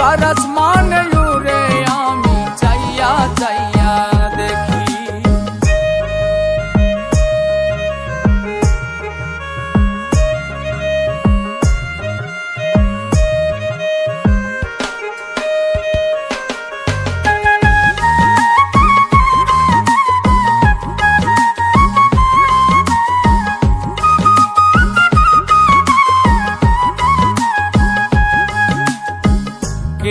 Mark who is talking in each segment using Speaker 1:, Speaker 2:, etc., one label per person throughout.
Speaker 1: Cars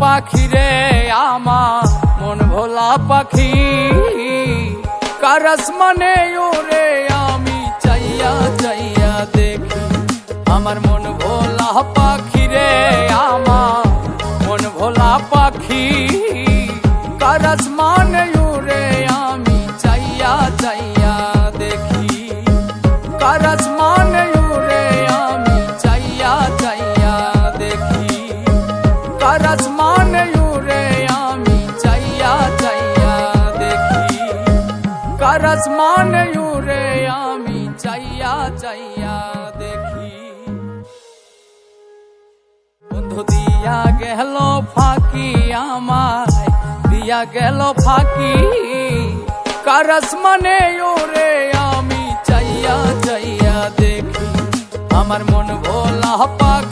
Speaker 1: পাখি রে আমার মন ভোলা পাখি। কারস মানে ওরে আমি চাইয়া চাইয়া দেখি। আমার মন ভোলা পাখি রে আমার মন ভোলা পাখি। কারস মানে কারস মানে ওরে আমি চাইয়া চাইয়া দেখি। বন্ধু দিয়া গেল ফাঁকি আমায়, দিয়া গেল ফাঁকি। কারস মানে ওরে আমি চাইয়া চাইয়া দেখি। আমার মন ভোলা পাখি